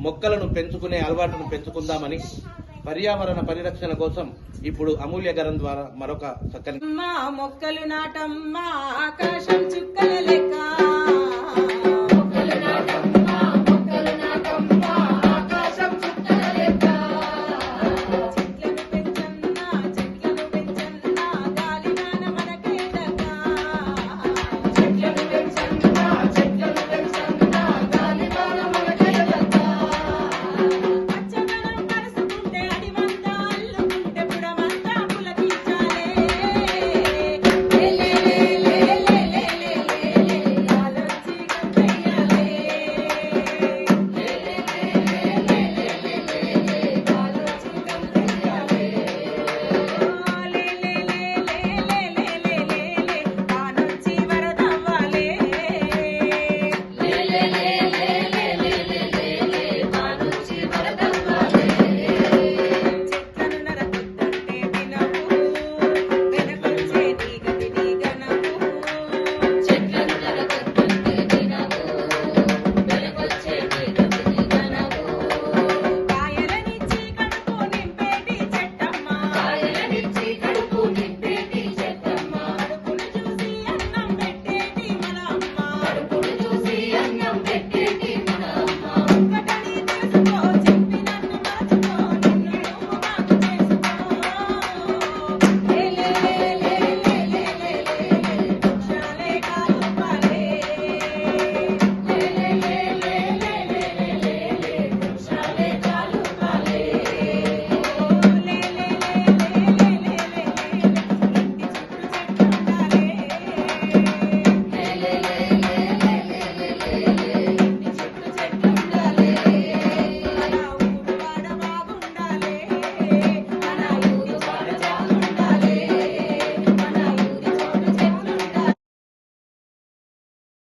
మొక్కలను పెంచుకునే అలవాటును పెంచుకుందామని పర్యావరణ పరిరక్షణ కోసం ఇప్పుడు అమూల్య గరం ద్వారా మరొక చక్కని మా మొక్కలు నాటమ్మా ఆకాశం చుక్కల లెక్క